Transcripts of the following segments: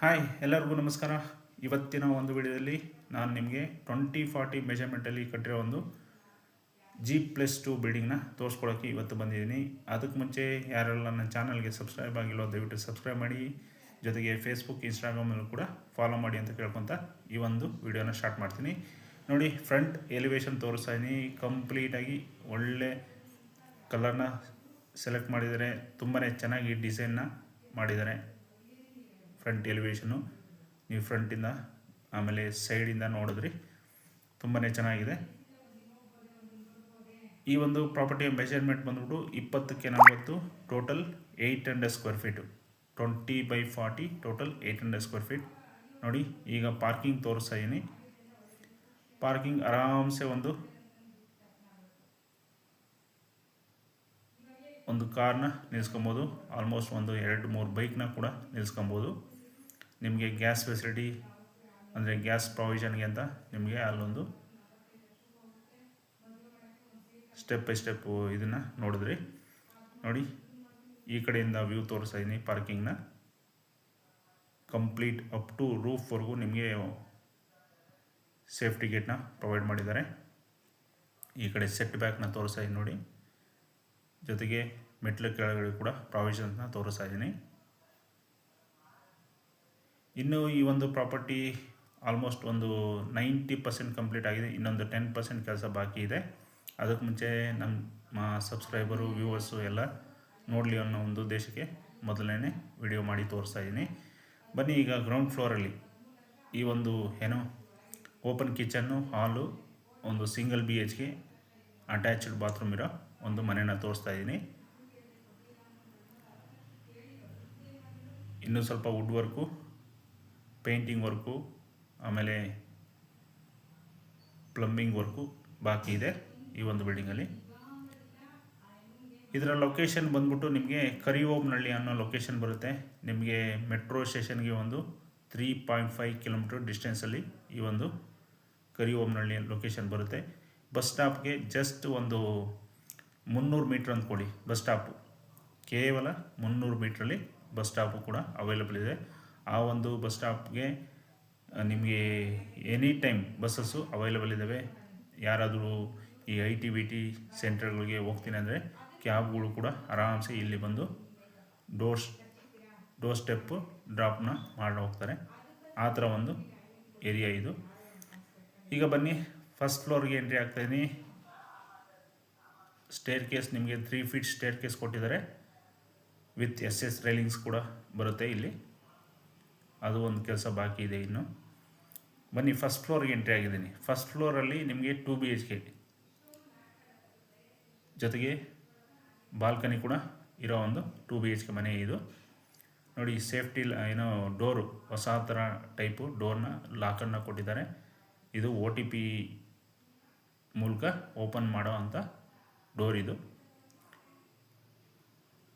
Hi ಎಲ್ಲರಿಗೂ ನಮಸ್ಕಾರ. ಇವತ್ತಿನ ಒಂದು ವಿಡಿಯೋದಲ್ಲಿ ನಾನು ನಿಮಗೆ ಟ್ವೆಂಟಿ ಫಾರ್ಟಿ ಮೆಜರ್ಮೆಂಟಲ್ಲಿ ಕಟ್ಟಿರೋ ಒಂದು ಜಿ ಪ್ಲಸ್ ಟು ಬಿಲ್ಡಿಂಗ್ನ ತೋರಿಸ್ಕೊಳೋಕ್ಕೆ ಇವತ್ತು ಬಂದಿದ್ದೀನಿ. ಅದಕ್ಕೆ ಮುಂಚೆ ಯಾರೆಲ್ಲ ನನ್ನ ಚಾನಲ್ಗೆ ಸಬ್ಸ್ಕ್ರೈಬ್ ಆಗಿಲ್ಲ ದಯವಿಟ್ಟು ಸಬ್ಸ್ಕ್ರೈಬ್ ಮಾಡಿ. ಜೊತೆಗೆ ಫೇಸ್ಬುಕ್ ಇನ್ಸ್ಟಾಗ್ರಾಮಲ್ಲೂ ಕೂಡ ಫಾಲೋ ಮಾಡಿ ಅಂತ ಕೇಳ್ಕೊತ ಈ ಒಂದು ವಿಡಿಯೋನ ಸ್ಟಾರ್ಟ್ ಮಾಡ್ತೀನಿ. ನೋಡಿ ಫ್ರಂಟ್ ಎಲಿವೇಶನ್ ತೋರಿಸ್ತಾ ಇದ್ದೀನಿ ಕಂಪ್ಲೀಟಾಗಿ ಒಳ್ಳೆ ಕಲರ್ನ ಸೆಲೆಕ್ಟ್ ಮಾಡಿದ್ದಾರೆ. ತುಂಬಾ ಚೆನ್ನಾಗಿ ಡಿಸೈನ್ನ ಮಾಡಿದ್ದಾರೆ. ಫ್ರಂಟ್ ಎಲಿವೇಶನು ನೀವು ಫ್ರಂಟಿಂದ ಆಮೇಲೆ ಸೈಡಿಂದ ನೋಡಿದ್ರಿ ತುಂಬಾ ಚೆನ್ನಾಗಿದೆ. ಈ ಒಂದು ಪ್ರಾಪರ್ಟಿಯ ಮೆಷರ್ಮೆಂಟ್ ಬಂದ್ಬಿಟ್ಟು ಇಪ್ಪತ್ತಕ್ಕೆ ನಲವತ್ತು total eight hundred square feet twenty by forty total eight hundred square feet ನೋಡಿ, ಈಗ ಪಾರ್ಕಿಂಗ್ ತೋರಿಸ್ತಾ ಇದ್ದೀನಿ ಪಾರ್ಕಿಂಗ್ ಆರಾಮ್ಸೆ ಒಂದು ಒಂದು ಕಾರ್ನ ನಿಲ್ಸ್ಕೊಬೋದು. ಆಲ್ಮೋಸ್ಟ್ ಒಂದು ಎರಡು ಮೂರು ಬೈಕ್ನ ಕೂಡ ನಿಲ್ಸ್ಕೊಬೋದು. ನಿಮಗೆ ಗ್ಯಾಸ್ ಫೆಸಿಲಿಟಿ ಅಂದರೆ ಗ್ಯಾಸ್ ಪ್ರೊವಿಷನ್ಗೆ ಅಂತ ನಿಮಗೆ ಅಲ್ಲೊಂದು ಸ್ಟೆಪ್ ಬೈ ಸ್ಟೆಪ್ಪು ಇದನ್ನು ನೋಡಿದ್ರಿ. ನೋಡಿ, ಈ ಕಡೆಯಿಂದ ವ್ಯೂ ತೋರಿಸ್ತಾ ಇದ್ದೀನಿ ಪಾರ್ಕಿಂಗ್ನ ಕಂಪ್ಲೀಟ್ ಅಪ್ ಟು ರೂಫ್ವರೆಗೂ ನಿಮಗೆ ಸೇಫ್ಟಿ ಗೇಟ್ನ ಪ್ರೊವೈಡ್ ಮಾಡಿದ್ದಾರೆ. ಈ ಕಡೆ ಸೆಟ್ ಬ್ಯಾಕ್ನ ತೋರಿಸ್ತಾ ಇದ್ದೀನಿ ನೋಡಿ. ಜೊತೆಗೆ ಮೆಟ್ಲು ಕೆಳಗಡೆ ಕೂಡ ಪ್ರಾವಿಷನ್ಸ್ನ ತೋರಿಸ್ತಾ ಇದ್ದೀನಿ ಇನ್ನು ಈ ಒಂದು ಪ್ರಾಪರ್ಟಿ ಆಲ್ಮೋಸ್ಟ್ ಒಂದು ನೈಂಟಿ ಪರ್ಸೆಂಟ್ ಕಂಪ್ಲೀಟ್ ಆಗಿದೆ. ಇನ್ನೊಂದು ಟೆನ್ ಪರ್ಸೆಂಟ್ ಕೆಲಸ ಬಾಕಿ ಇದೆ. ಅದಕ್ಕೆ ಮುಂಚೆ ನಮ್ಮ ಸಬ್ಸ್ಕ್ರೈಬರು ವ್ಯೂವರ್ಸು ಎಲ್ಲ ನೋಡಲಿ ಅನ್ನೋ ಒಂದು ಉದ್ದೇಶಕ್ಕೆ ಮೊದಲನೇ ವಿಡಿಯೋ ಮಾಡಿ ತೋರಿಸ್ತಾ ಇದ್ದೀನಿ ಬನ್ನಿ ಈಗ ಗ್ರೌಂಡ್ ಫ್ಲೋರಲ್ಲಿ ಈ ಒಂದು ಏನೋ ಓಪನ್ ಕಿಚನ್ನು ಹಾಲು ಒಂದು ಸಿಂಗಲ್ ಬಿ ಎಚ್ಗೆ ಅಟ್ಯಾಚ್ಡ್ ಬಾತ್ರೂಮ್ ಇರೋ ಒಂದು ಮನೆನ ತೋರಿಸ್ತಾ ಇದ್ದೀನಿ ಇನ್ನೂ ಸ್ವಲ್ಪ ವುಡ್ ವರ್ಕು ಪೇಂಟಿಂಗ್ ವರ್ಕು, ಆಮೇಲೆ ಪ್ಲಂಬಿಂಗ್ ವರ್ಕು ಬಾಕಿ ಇದೆ ಈ ಒಂದು ಬಿಲ್ಡಿಂಗಲ್ಲಿ ಇದರ ಲೊಕೇಶನ್ ಬಂದ್ಬಿಟ್ಟು ನಿಮಗೆ ಕರಿಓಮ್ನಳ್ಳಿ ಅನ್ನೋ ಲೊಕೇಶನ್ ಬರುತ್ತೆ. ನಿಮಗೆ ಮೆಟ್ರೋ ಸ್ಟೇಷನ್ಗೆ ಒಂದು ತ್ರೀ ಪಾಯಿಂಟ್ ಫೈವ್ ಕಿಲೋಮೀಟ್ರ್ ಡಿಸ್ಟೆನ್ಸಲ್ಲಿ ಈ ಒಂದು ಕರಿಓಮ್ನಳ್ಳಿ ಲೊಕೇಶನ್ ಬರುತ್ತೆ. ಬಸ್ ಸ್ಟಾಪ್ಗೆ ಜಸ್ಟ್ ಒಂದು ಮುನ್ನೂರು ಮೀಟ್ರ್ ಅಂದ್ಕೊಳ್ಳಿ, ಬಸ್ ಸ್ಟಾಪು ಕೇವಲ ಮುನ್ನೂರು ಮೀಟ್ರಲ್ಲಿ ಬಸ್ ಸ್ಟಾಪು ಕೂಡ ಅವೈಲಬಲ್ ಇದೆ. ಆ ಒಂದು ಬಸ್ ಸ್ಟಾಪ್ಗೆ ನಿಮಗೆ ಎನಿ ಟೈಮ್ ಬಸ್ಸಸ್ಸು ಅವೈಲಬಲ್ ಇದ್ದಾವೆ ಯಾರಾದರೂ ಈ ಐ ಟಿ ಬಿ ಟಿ ಸೆಂಟರ್ಗಳಿಗೆ ಹೋಗ್ತೀನಿ ಅಂದರೆ ಕ್ಯಾಬ್ಗಳು ಕೂಡ ಆರಾಮ್ಸೆ ಇಲ್ಲಿ ಬಂದು ಡೋರ್ಸ್, ಡೋರ್ ಸ್ಟೆಪ್ಪು ಡ್ರಾಪ್ನ ಮಾಡಿ ಹೋಗ್ತಾರೆ. ಆ ಥರ ಒಂದು ಏರಿಯಾ ಇದು. ಈಗ ಬನ್ನಿ ಫಸ್ಟ್ ಫ್ಲೋರ್ಗೆ ಎಂಟ್ರಿ ಆಗ್ತಾಯಿದ್ದೀನಿ ಸ್ಟೇರ್ ಕೇಸ್ ನಿಮಗೆ ತ್ರೀ ಫೀಟ್ ಸ್ಟೇರ್ ಕೇಸ್ ಕೊಟ್ಟಿದ್ದಾರೆ. ವಿತ್ ಎಸ್ ಎಸ್ ರೈಲಿಂಗ್ಸ್ ಕೂಡ ಬರುತ್ತೆ ಇಲ್ಲಿ. ಅದು ಒಂದು ಕೆಲಸ ಬಾಕಿ ಇದೆ ಇನ್ನು. ಬನ್ನಿ ಫಸ್ಟ್ ಫ್ಲೋರ್ಗೆ ಎಂಟ್ರಿ ಆಗಿದ್ದೀನಿ. ಫಸ್ಟ್ ಫ್ಲೋರಲ್ಲಿ ನಿಮಗೆ ಟು ಬಿ ಎಚ್ ಕೆ ಜೊತೆಗೆ ಬಾಲ್ಕನಿ ಕೂಡ ಇರೋ ಒಂದು ಟೂ ಬಿ ಎಚ್ ಕೆ ಮನೆ ಇದು. ನೋಡಿ ಸೇಫ್ಟಿ ಏನೋ ಡೋರು, ಹೊಸ ಥರ ಟೈಪು ಡೋರ್ನ ಲಾಕನ್ನು ಕೊಟ್ಟಿದ್ದಾರೆ. ಇದು ಓ ಟಿ ಪಿ ಮೂಲಕ ಓಪನ್ ಮಾಡೋ ಅಂಥ ಡೋರ್ ಇದು.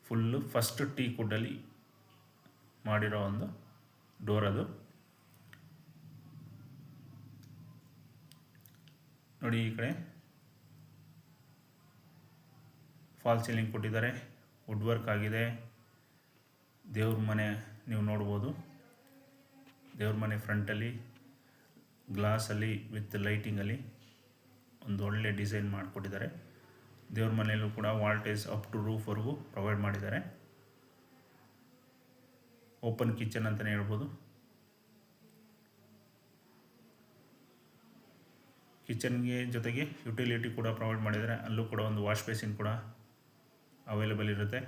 ಫುಲ್ಲು ಫಸ್ಟ್ ಟೀ ಕುಡ್ಡಲ್ಲಿ ಮಾಡಿರೋ ಒಂದು ಡೋರ್ ಅದು ನೋಡಿ ಈ ಕಡೆ. ಫಾಲ್ ಸೀಲಿಂಗ್ ಕೊಟ್ಟಿದ್ದಾರೆ. ವುಡ್ ವರ್ಕ್ ಆಗಿದೆ. ದೇವ್ರ ಮನೆ ನೀವು ನೋಡ್ಬೋದು. ದೇವ್ರ ಮನೆ ಫ್ರಂಟಲ್ಲಿ ಗ್ಲಾಸಲ್ಲಿ ವಿತ್ ಲೈಟಿಂಗಲ್ಲಿ ಒಂದು ಒಳ್ಳೆ ಡಿಸೈನ್ ಮಾಡಿಕೊಟ್ಟಿದ್ದಾರೆ. ದೇವ್ರ ಮನೆಯಲ್ಲೂ ಕೂಡ ವಾಲ್ಟೇಜ್ ಅಪ್ ಟು ರೂಫ್ವರೆಗೂ ಪ್ರೊವೈಡ್ ಮಾಡಿದ್ದಾರೆ. ಓಪನ್ ಕಿಚನ್ ಅಂತಲೇ ಹೇಳ್ಬೋದು. ಕಿಚನ್ಗೆ ಜೊತೆಗೆ ಯುಟಿಲಿಟಿ ಕೂಡ ಪ್ರೊವೈಡ್ ಮಾಡಿದ್ದಾರೆ. ಅಲ್ಲೂ ಕೂಡ ಒಂದು ವಾಶ್ ಬೇಸಿನ್ ಕೂಡ ಅವೈಲೇಬಲ್ ಇರುತ್ತೆ.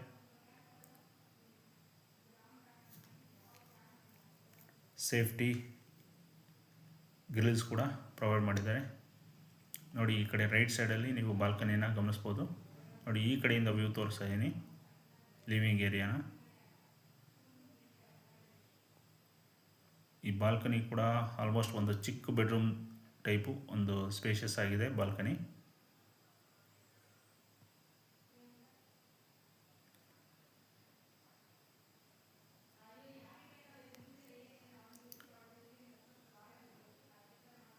ಸೇಫ್ಟಿ ಗ್ರಿಲ್ಸ್ ಕೂಡ ಪ್ರೊವೈಡ್ ಮಾಡಿದ್ದಾರೆ. ನೋಡಿ, ಈ ಕಡೆ ರೈಟ್ ಸೈಡಲ್ಲಿ ನೀವು ಬಾಲ್ಕನಿನ ಗಮನಿಸ್ಬೋದು. ನೋಡಿ, ಈ ಕಡೆಯಿಂದ ವ್ಯೂ ತೋರಿಸ್ತಾ ಇದ್ದೀನಿ ಲಿವಿಂಗ್ ಏರಿಯಾನ ಈ ಬಾಲ್ಕನಿ ಕೂಡ ಆಲ್ಮೋಸ್ಟ್ ಒಂದು ಚಿಕ್ಕ ಬೆಡ್ರೂಮ್ ಟೈಪು ಒಂದು ಸ್ಪೇಷಿಯಸ್ ಆಗಿದೆ ಬಾಲ್ಕನಿ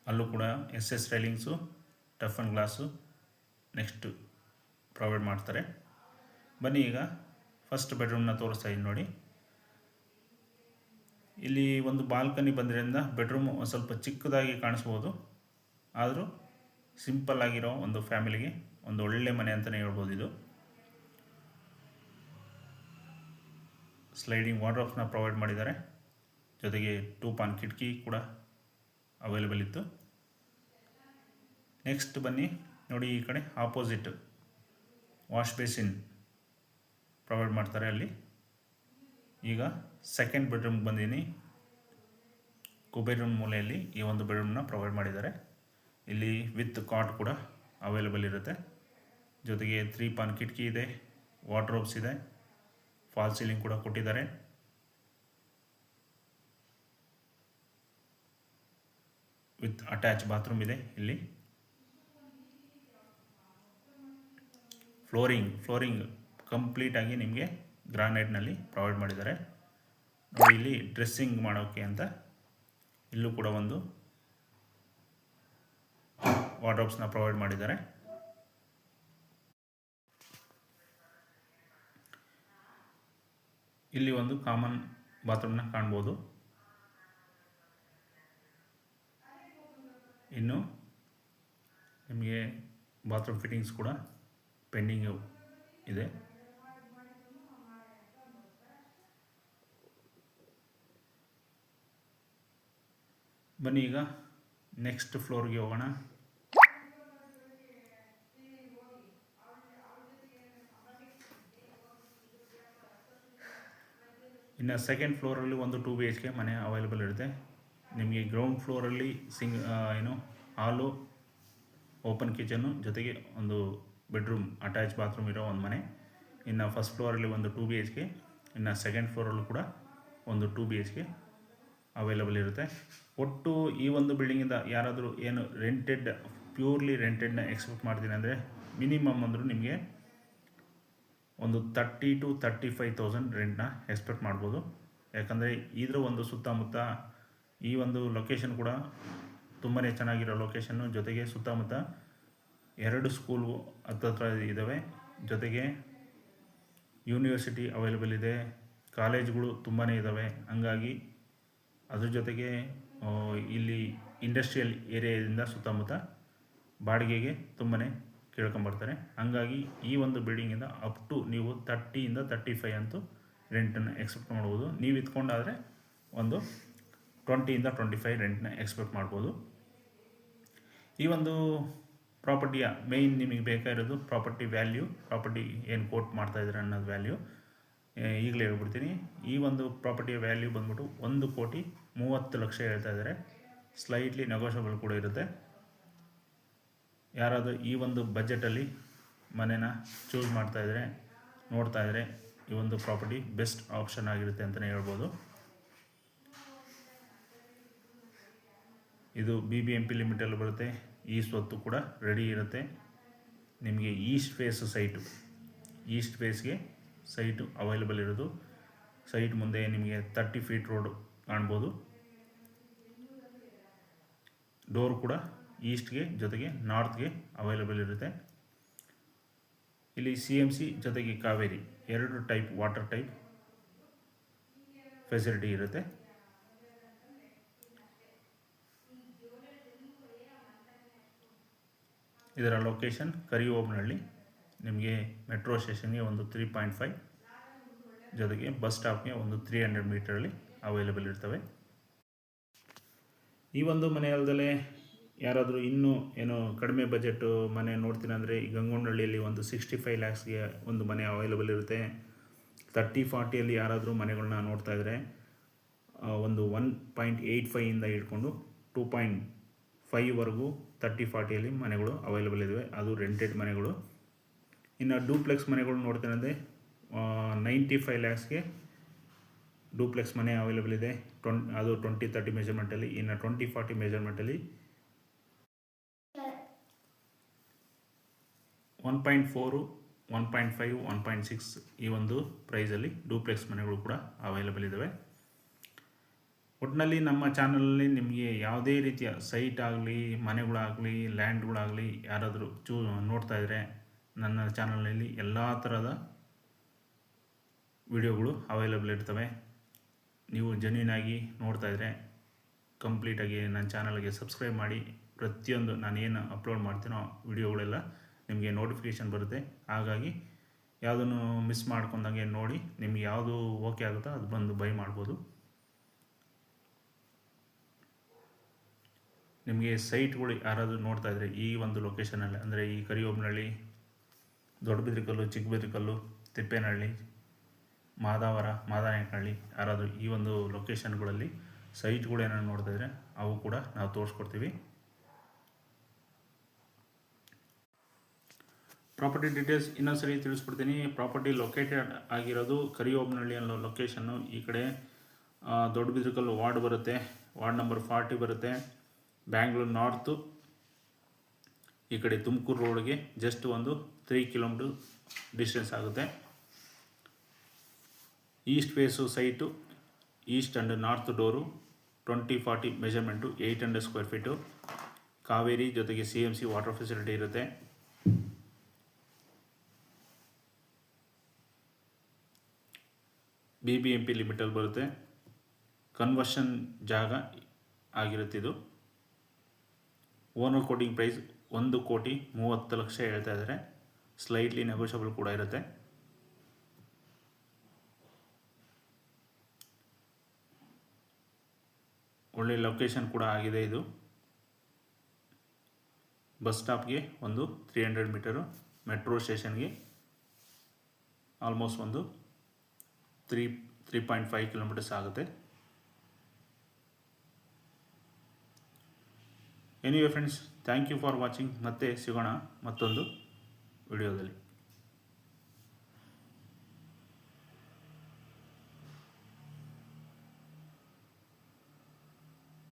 ಅಲ್ಲೂ ಕೂಡ S S railings tough and glass next provide ಮಾಡ್ತಾರೆ. ಬನ್ನಿ ಈಗ ಫಸ್ಟ್ ಬೆಡ್ರೂಮ್ನ ತೋರಿಸ್ತಾ ಇದ್ದೀನಿ ನೋಡಿ. ಇಲ್ಲಿ ಒಂದು ಬಾಲ್ಕನಿ ಬಂದಿರೋದ್ರಿಂದ ಬೆಡ್ರೂಮು ಒಂದು ಸ್ವಲ್ಪ ಚಿಕ್ಕದಾಗಿ ಕಾಣಿಸ್ಬೋದು. ಆದರೂ ಸಿಂಪಲ್ ಆಗಿರೋ ಒಂದು ಫ್ಯಾಮಿಲಿಗೆ ಒಂದು ಒಳ್ಳೆ ಮನೆ ಅಂತಲೇ ಹೇಳ್ಬೋದು ಇದು. ಸ್ಲೈಡಿಂಗ್ ವಾರ್ಡ್ರೋಬ್ಸ್ನ ಪ್ರೊವೈಡ್ ಮಾಡಿದ್ದಾರೆ. ಜೊತೆಗೆ ಟೂ ಪಾನ್ ಕಿಟಕಿ ಕೂಡ ಅವೈಲೇಬಲ್ ಇತ್ತು. ನೆಕ್ಸ್ಟ್ ಬನ್ನಿ. ನೋಡಿ ಈ ಕಡೆ ಆಪೋಸಿಟ್ ವಾಶ್ ಬೇಸಿನ್ ಪ್ರೊವೈಡ್ ಮಾಡ್ತಾರೆ ಅಲ್ಲಿ. ಈಗ ಸೆಕೆಂಡ್ ಬೆಡ್ರೂಮ್ಗೆ ಬಂದೀನಿ ಕುಬೇರೂಮ್ ಮೂಲೆಯಲ್ಲಿ ಈ ಒಂದು ಬೆಡ್ರೂಮ್ನ ಪ್ರೊವೈಡ್ ಮಾಡಿದ್ದಾರೆ. ಇಲ್ಲಿ ವಿತ್ ಕಾಟ್ ಕೂಡ ಅವೈಲೇಬಲ್ ಇರುತ್ತೆ. ಜೊತೆಗೆ ತ್ರೀ ಪಾನ್ ಕಿಟಕಿ ಇದೆ ವಾರ್ಡ್ರೋಬ್ಸ್ ಇದೆ ಫಾಲ್ ಸೀಲಿಂಗ್ ಕೂಡ ಕೊಟ್ಟಿದ್ದಾರೆ. ವಿತ್ ಅಟ್ಯಾಚ್ ಬಾತ್ರೂಮ್ ಇದೆ ಇಲ್ಲಿ. ಫ್ಲೋರಿಂಗ್ ಫ್ಲೋರಿಂಗ್ ಕಂಪ್ಲೀಟಾಗಿ ನಿಮಗೆ ಗ್ರಾನೈಟ್ನಲ್ಲಿ ಪ್ರೊವೈಡ್ ಮಾಡಿದ್ದಾರೆ. ಇಲ್ಲಿ ಡ್ರೆಸ್ಸಿಂಗ್ ಮಾಡೋಕ್ಕೆ ಅಂತ ಇಲ್ಲೂ ಕೂಡ ಒಂದು ವಾರ್ಡ್ರೋಬ್ಸ್ನ ಪ್ರೊವೈಡ್ ಮಾಡಿದ್ದಾರೆ. ಇಲ್ಲಿ ಒಂದು ಕಾಮನ್ ಬಾತ್ರೂಮ್ನ ಕಾಣ್ಬೋದು. ಇನ್ನು ನಿಮಗೆ ಬಾತ್ರೂಮ್ ಫಿಟ್ಟಿಂಗ್ಸ್ ಕೂಡ ಪೆಂಡಿಂಗ್ ಇದೆ. ಬನ್ನಿ ಈಗ ನೆಕ್ಸ್ಟ್ ಫ್ಲೋರ್ಗೆ ಹೋಗೋಣ. ಇನ್ನು ಸೆಕೆಂಡ್ ಫ್ಲೋರಲ್ಲಿ ಒಂದು ಟೂ ಬಿ ಎಚ್ ಕೆ ಮನೆ ಅವೈಲೇಬಲ್ ಇರುತ್ತೆ. ನಿಮಗೆ ಗ್ರೌಂಡ್ ಫ್ಲೋರಲ್ಲಿ ಸಿಂಗ್ ಏನು ಹಾಲು ಓಪನ್ ಕಿಚನ್ನು ಜೊತೆಗೆ ಒಂದು ಬೆಡ್ರೂಮ್ ಅಟ್ಯಾಚ್ ಬಾತ್ರೂಮ್ ಇರೋ ಒಂದು ಮನೆ. ಇನ್ನು ಫಸ್ಟ್ ಫ್ಲೋರಲ್ಲಿ ಒಂದು ಟೂ ಬಿ ಎಚ್ ಕೆ ಇನ್ನು ಸೆಕೆಂಡ್ ಫ್ಲೋರಲ್ಲೂ ಕೂಡ ಒಂದು two B H K available ಇರುತ್ತೆ. ಒಟ್ಟು ಈ ಒಂದು ಬಿಲ್ಡಿಂಗಿಂದ ಯಾರಾದರೂ ಏನು ರೆಂಟೆಡ್ ಪ್ಯೂರ್ಲಿ ರೆಂಟೆಡ್ನ ಎಕ್ಸ್ಪೆಕ್ಟ್ ಮಾಡ್ತೀನಿ ಅಂದರೆ ಮಿನಿಮಮ್ ಅಂದರೂ ನಿಮಗೆ ಒಂದು thirty two thirty five thousand ರೆಂಟ್ನ expect ಮಾಡ್ಬೋದು. ಯಾಕಂದರೆ ಇದರ ಒಂದು ಸುತ್ತಮುತ್ತ ಈ ಒಂದು ಲೊಕೇಶನ್ ಕೂಡ ತುಂಬಾ ಚೆನ್ನಾಗಿರೋ ಲೊಕೇಶನ್ನು ಜೊತೆಗೆ ಸುತ್ತಮುತ್ತ ಎರಡು ಸ್ಕೂಲು ಹತ್ತತ್ರ ಇದ್ದಾವೆ ಜೊತೆಗೆ ಯೂನಿವರ್ಸಿಟಿ ಅವೈಲೇಬಲ್ ಇದೆ. ಕಾಲೇಜ್ಗಳು ತುಂಬಾ ಇದ್ದಾವೆ ಹಂಗಾಗಿ ಅದ್ರ ಜೊತೆಗೆ ಇಲ್ಲಿ ಇಂಡಸ್ಟ್ರಿಯಲ್ ಏರಿಯಾದಿಂದ ಸುತ್ತಮುತ್ತ ಬಾಡಿಗೆಗೆ ತುಂಬಾ ಕೇಳ್ಕೊಂಬರ್ತಾರೆ ಹಾಗಾಗಿ ಈ ಒಂದು ಬಿಲ್ಡಿಂಗಿಂದ ಅಪ್ ಟು ನೀವು ತರ್ಟಿಯಿಂದ ತರ್ಟಿ ಫೈವ್ ಅಂತೂ ರೆಂಟನ್ನು ಎಕ್ಸ್ಪೆಕ್ಟ್ ಮಾಡ್ಬೋದು. ನೀವು ಇತ್ಕೊಂಡಾದರೆ ಒಂದು ಟ್ವೆಂಟಿಯಿಂದ ಟ್ವೆಂಟಿ ಫೈವ್ ರೆಂಟನ್ನ ಎಕ್ಸ್ಪೆಕ್ಟ್ ಮಾಡ್ಬೋದು. ಈ ಒಂದು ಪ್ರಾಪರ್ಟಿಯ ಮೇಯ್ನ್ ನಿಮಗೆ ಬೇಕಾಗಿರೋದು ಪ್ರಾಪರ್ಟಿ ವ್ಯಾಲ್ಯೂ ಪ್ರಾಪರ್ಟಿ ಏನು ಕೋಟ್ ಮಾಡ್ತಾ ಇದ್ದಾರೆ ಅನ್ನೋದು ವ್ಯಾಲ್ಯೂ ಈಗಲೇ ಹೇಳ್ಬಿಡ್ತೀನಿ. ಈ ಒಂದು ಪ್ರಾಪರ್ಟಿಯ ವ್ಯಾಲ್ಯೂ ಬಂದ್ಬಿಟ್ಟು ಒಂದು ಕೋಟಿ ಮೂವತ್ತು ಲಕ್ಷ ಹೇಳ್ತಾ ಇದ್ದಾರೆ. ಸ್ಲೈಟ್ಲಿ ನೆಗೋಷಿಯಬಲ್ ಕೂಡ ಇರುತ್ತೆ. ಯಾರಾದರೂ ಈ ಒಂದು ಬಜೆಟಲ್ಲಿ ಮನೇನ ಚೂಸ್ ಮಾಡ್ತಾ ಇದ್ದರೆ ನೋಡ್ತಾ ಇದ್ದರೆ ಈ ಒಂದು ಪ್ರಾಪರ್ಟಿ ಬೆಸ್ಟ್ ಆಪ್ಷನ್ ಆಗಿರುತ್ತೆ ಅಂತಲೇ ಹೇಳ್ಬೋದು. ಇದು ಬಿ ಬಿ ಎಂ ಪಿ ಲಿಮಿಟಲ್ಲಿ ಬರುತ್ತೆ. ಈ ಸ್ವತ್ತು ಕೂಡ ರೆಡಿ ಇರುತ್ತೆ. ನಿಮಗೆ ಈಸ್ಟ್ ಫೇಸ್ ಸೈಟು ಈಸ್ಟ್ ಫೇಸ್ಗೆ ಸೈಟು ಅವೈಲಬಲ್ ಇರೋದು. ಸೈಟ್ ಮುಂದೆ ನಿಮಗೆ ತರ್ಟಿ ಫೀಟ್ ರೋಡ್ ಕಾಣ್ಬೋದು. ಡೋರ್ ಕೂಡ ಈಸ್ಟ್ಗೆ ಜೊತೆಗೆ ನಾರ್ತ್ಗೆ ಅವೈಲಬಲ್ ಇರುತ್ತೆ. ಇಲ್ಲಿ ಸಿ ಎಂ ಸಿ ಜೊತೆಗೆ ಕಾವೇರಿ, ಎರಡು ಟೈಪ್ ವಾಟರ್ ಟೈಪ್ ಫೆಸಿಲಿಟಿ ಇರುತ್ತೆ. ಇದರ ಲೊಕೇಶನ್ ಕರಿಓಬ್ನಹಳ್ಳಿ ನಿಮಗೆ ಮೆಟ್ರೋ ಸ್ಟೇಷನ್ಗೆ ಒಂದು ತ್ರೀ ಪಾಯಿಂಟ್ ಫೈವ್ ಜೊತೆಗೆ ಬಸ್ ಸ್ಟಾಪ್ಗೆ ಒಂದು ತ್ರೀ ಹಂಡ್ರೆಡ್ ಮೀಟರಲ್ಲಿ ಅವೈಲೇಬಲ್ ಇರ್ತವೆ. ಈ ಒಂದು ಮನೆ ಅಲ್ಲದಲ್ಲೇ ಯಾರಾದರೂ ಇನ್ನೂ ಏನು ಕಡಿಮೆ ಬಜೆಟ್ ಮನೆ ನೋಡ್ತೀನಂದರೆ ಈ ಗಂಗೊಂಡಳ್ಳಿಯಲ್ಲಿ ಒಂದು ಸಿಕ್ಸ್ಟಿ ಫೈವ್ ಲ್ಯಾಕ್ಸ್ಗೆ ಒಂದು ಮನೆ ಅವೈಲೇಬಲ್ ಇರುತ್ತೆ. ತರ್ಟಿ ಫಾರ್ಟಿಯಲ್ಲಿ ಯಾರಾದರೂ ಮನೆಗಳನ್ನ ನೋಡ್ತಾ ಇದ್ದರೆ ಒಂದು ಒನ್ ಪಾಯಿಂಟ್ ಏಯ್ಟ್ ಫೈಯಿಂದ ಹಿಡ್ಕೊಂಡು ಟೂ ಪಾಯಿಂಟ್ ಫೈವ್ವರೆಗೂ ತರ್ಟಿ ಫಾರ್ಟಿಯಲ್ಲಿ ಮನೆಗಳು ಅವೈಲೇಬಲ್ ಇದ್ದಾವೆ ಅದು ರೆಂಟೆಡ್ ಮನೆಗಳು. ಇನ್ನು ಡೂಪ್ಲೆಕ್ಸ್ ಮನೆಗಳು ನೋಡ್ತೇನೆಂದರೆ ನೈಂಟಿ ಫೈವ್ ಲ್ಯಾಕ್ಸ್ಗೆ ಡೂಪ್ಲೆಕ್ಸ್ ಮನೆ ಅವೈಲೇಬಲ್ ಇದೆ. ಟ್ವೆನ್, ಅದು ಟ್ವೆಂಟಿ ತರ್ಟಿ ಮೆಜರ್ಮೆಂಟಲ್ಲಿ ಇನ್ನು twenty forty ಮೆಜರ್ಮೆಂಟಲ್ಲಿ one point four one point five one point six ಈ ಒಂದು ಪ್ರೈಸಲ್ಲಿ ಡೂಪ್ಲೆಕ್ಸ್ ಮನೆಗಳು ಕೂಡ ಅವೈಲೇಬಲ್ ಇದ್ದಾವೆ ಒಟ್ಟಿನಲ್ಲಿ ನಮ್ಮ ಚಾನಲಲ್ಲಿ ನಿಮಗೆ ಯಾವುದೇ ರೀತಿಯ ಸೈಟ್ ಆಗಲಿ, ಮನೆಗಳಾಗಲಿ ಲ್ಯಾಂಡ್ಗಳಾಗಲಿ ಯಾರಾದರೂ ಚೂ, ನೋಡ್ತಾ ಇದ್ದರೆ ನನ್ನ ಚಾನಲ್ನಲ್ಲಿ ಎಲ್ಲ ಥರದ ವಿಡಿಯೋಗಳು ಅವೈಲೇಬಲ್ ಇರ್ತವೆ. ನೀವು ಜನ್ಯೂನಾಗಿ ಆಗಿ ನೋಡ್ತಾ ಇದ್ದರೆ ಕಂಪ್ಲೀಟಾಗಿ ನನ್ನ ಚಾನಲ್ಗೆ ಸಬ್ಸ್ಕ್ರೈಬ್ ಮಾಡಿ. ಪ್ರತಿಯೊಂದು ನಾನು ಏನು ಅಪ್ಲೋಡ್ ಮಾಡ್ತೀನೋ ವಿಡಿಯೋಗಳೆಲ್ಲ ನಿಮಗೆ ನೋಟಿಫಿಕೇಷನ್ ಬರುತ್ತೆ. ಹಾಗಾಗಿ ಯಾವುದನ್ನು ಮಿಸ್ ಮಾಡ್ಕೊಂಡಂಗೆ ನೋಡಿ ನಿಮ್ಗೆ ಯಾವುದು ಓಕೆ ಆಗುತ್ತೋ ಅದು ಬಂದು ಬೈ ಮಾಡ್ಬೋದು. ನಿಮಗೆ ಸೈಟ್ಗಳು ಯಾರಾದರೂ ನೋಡ್ತಾ ಇದ್ದರೆ ಈ ಒಂದು ಲೊಕೇಶನಲ್ಲಿ ಅಂದರೆ ಈ ಕರಿಯೊಬ್ಬನಹಳ್ಳಿ ದೊಡ್ಡಬಿದ್ರಿಕಲ್ಲು ಚಿಕ್ಕಬಿದ್ರಿಕಲ್ಲು ತಿಪ್ಪೇನಹಳ್ಳಿ, ಮಾದಾವರ ಮಾದನಾಯಕನಹಳ್ಳಿ ಯಾರಾದರೂ ಈ ಒಂದು ಲೊಕೇಶನ್ಗಳಲ್ಲಿ ಸೈಟ್ಗಳು ಏನಾದ್ರು ನೋಡ್ತಾ ಇದ್ದರೆ ಅವು ಕೂಡ ನಾವು ತೋರಿಸ್ಕೊಡ್ತೀವಿ. ಪ್ರಾಪರ್ಟಿ ಡೀಟೇಲ್ಸ್ ಇನ್ನೊಂದು ಸರಿ ತಿಳಿಸ್ಬಿಡ್ತೀನಿ ಪ್ರಾಪರ್ಟಿ ಲೊಕೇಟೆಡ್ ಆಗಿರೋದು ಕರಿಯೋಬ್ನಹಳ್ಳಿ ಅನ್ನೋ ಲೊಕೇಶನ್ನು ಈ ಕಡೆ ದೊಡ್ಡಬಿದ್ರಿಕಲ್ಲು ವಾರ್ಡ್ ಬರುತ್ತೆ. ವಾರ್ಡ್ ನಂಬರ್ ಫಾರ್ಟಿ ಬರುತ್ತೆ. ಬ್ಯಾಂಗ್ಳೂರು ನಾರ್ತು. ಈ ಕಡೆ ತುಮಕೂರು ರೋಡ್ಗೆ ಜಸ್ಟ್ ಒಂದು ತ್ರೀ ಕಿಲೋಮೀಟರ್ ಡಿಸ್ಟೆನ್ಸ್ ಆಗುತ್ತೆ. East face site east and north door twenty forty measurement eight hundred square feet Kaveri ಜೊತೆಗೆ C M C water facility ಇರುತ್ತೆ. ಬಿ ಬಿ ಎಂ ಪಿ ಲಿಮಿಟಲ್ಲಿ ಬರುತ್ತೆ. ಕನ್ವರ್ಷನ್ ಜಾಗ ಆಗಿರುತ್ತೆ ಇದು. ಓನರ್ ಕೋಟಿಂಗ್ ಪ್ರೈಸ್ ಒಂದು ಕೋಟಿ ಮೂವತ್ತು ಲಕ್ಷ ಹೇಳ್ತಾ ಇದ್ದಾರೆ. ಸ್ಲೈಟ್ಲಿ ನೆಗೋಷಿಯಬಲ್ ಕೂಡ ಇರುತ್ತೆ. ಒಳ್ಳೆ ಲೊಕೇಶನ್ ಕೂಡ ಆಗಿದೆ ಇದು. ಬಸ್ ಸ್ಟಾಪ್ಗೆ ಒಂದು ತ್ರೀ ಹಂಡ್ರೆಡ್ ಮೀಟರು, ಮೆಟ್ರೋ ಸ್ಟೇಷನ್ಗೆ ಆಲ್ಮೋಸ್ಟ್ ಒಂದು three three point five kilometers ಆಗುತ್ತೆ. Anyway friends thank you for watching ಮತ್ತೆ ಸಿಗೋಣ ಮತ್ತೊಂದು ವಿಡಿಯೋದಲ್ಲಿ